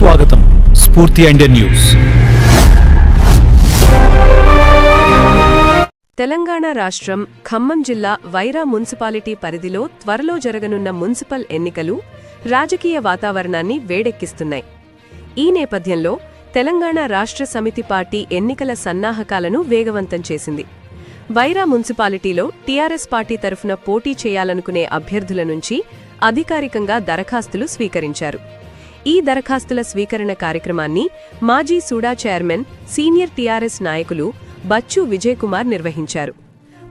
స్వాగతం స్ఫూర్తి and news. Telangana రాష్ట్రం ఖమ్మం జిల్లా వైరా మున్సిపాలిటీ పరిధిలో త్వరలో జరగనున్న మున్సిపల్ ఎన్నికలు రాజకీయ వాతావరణాన్ని వేడెక్కిస్తున్నాయి. ఈ నేపథ్యంలో తెలంగాణ రాష్ట్ర సమితి పార్టీ ఎన్నికల సన్నాహకాలను వేగవంతం చేసింది. వైరా మున్సిపాలిటీలో టీఆర్ఎస్ పార్టీ తరఫున పోటీ చేయాలనుకునే అభ్యర్థుల నుంచి అధికారికంగా దరఖాస్తులు స్వీకరించారు. ఈ దరఖాస్తుల స్వీకరణ కార్యక్రమాన్ని మాజీ సూడా చైర్మన్ సీనియర్ టీఆర్ఎస్ నాయకులు బచ్చు విజయ్ కుమార్ నిర్వహించారు.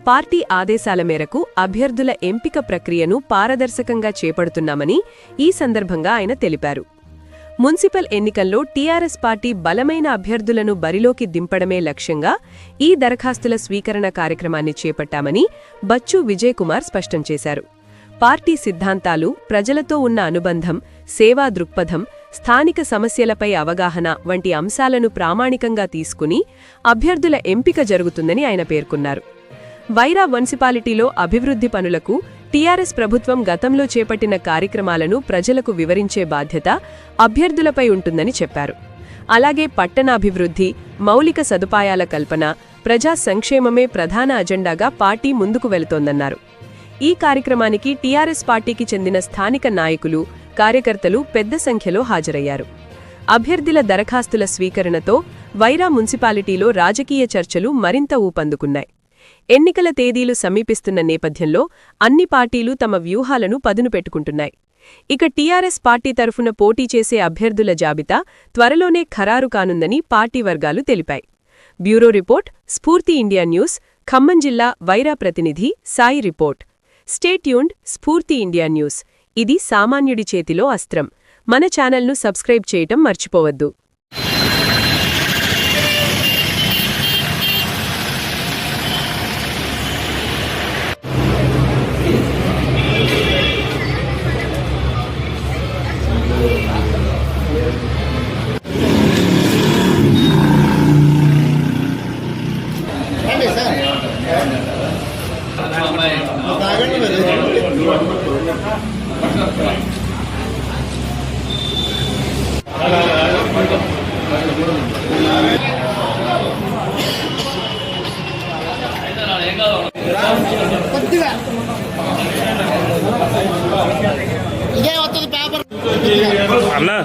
పార్టీ ఆదేశాల మేరకు అభ్యర్థుల ఎంపిక ప్రక్రియను పారదర్శకంగా చేపడుతున్నామని ఈ సందర్భంగా ఆయన తెలిపారు. మున్సిపల్ ఎన్నికల్లో టీఆర్ఎస్ పార్టీ బలమైన అభ్యర్థులను బరిలోకి దింపడమే లక్ష్యంగా ఈ దరఖాస్తుల స్వీకరణ కార్యక్రమాన్ని చేపట్టామని బచ్చు విజయ్ కుమార్ స్పష్టం చేశారు. పార్టీ సిద్ధాంతాలు ప్రజలతో ఉన్న అనుబంధం సేవా దృక్పథం స్థానిక సమస్యలపై అవగాహన వంటి అంశాలను ప్రామాణికంగా తీసుకుని అభ్యర్థుల ఎంపిక జరుగుతుందని ఆయన పేర్కొన్నారు. వైరా మున్సిపాలిటీలో అభివృద్ధి పనులకు టీఆర్ఎస్ ప్రభుత్వం గతంలో చేపట్టిన కార్యక్రమాలను ప్రజలకు వివరించే బాధ్యత అభ్యర్థులపై ఉంటుందని చెప్పారు. అలాగే పట్టణాభివృద్ధి మౌలిక సదుపాయాల కల్పన ప్రజా సంక్షేమమే ప్రధాన అజెండాగా పార్టీ ముందుకు వెళుతోందన్నారు. ఈ కార్యక్రమానికి టీఆర్ఎస్ పార్టీకి చెందిన స్థానిక నాయకులు కార్యకర్తలు పెద్ద సంఖ్యలో హాజరయ్యారు. అభ్యర్థుల దరఖాస్తుల స్వీకరణతో వైరా మున్సిపాలిటీలో రాజకీయ చర్చలు మరింత ఊపందుకున్నాయి. ఎన్నికల తేదీలు సమీపిస్తున్న నేపథ్యంలో అన్ని పార్టీలు తమ వ్యూహాలను పదును పెట్టుకుంటున్నాయి. ఇక టీఆర్ఎస్ పార్టీ తరఫున పోటీ చేసే అభ్యర్థుల జాబితా త్వరలోనే ఖరారు కానుందని పార్టీ వర్గాలు తెలిపాయి. Bureau report Spoorthi India news Khammam జిల్లా వైరా ప్రతినిధి Sai report. Stay tuned Spoorthi India news ఇది సామాన్యుడి చేతిలో అస్త్రం. మన ఛానల్ను సబ్స్క్రైబ్ చేయటం మర్చిపోవద్దు. కొద్దిగా ఇదే వస్తుంది పేపర్ అన్నా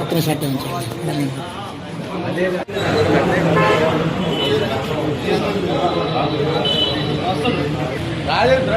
అతను షార్ట్ రాజేంద్ర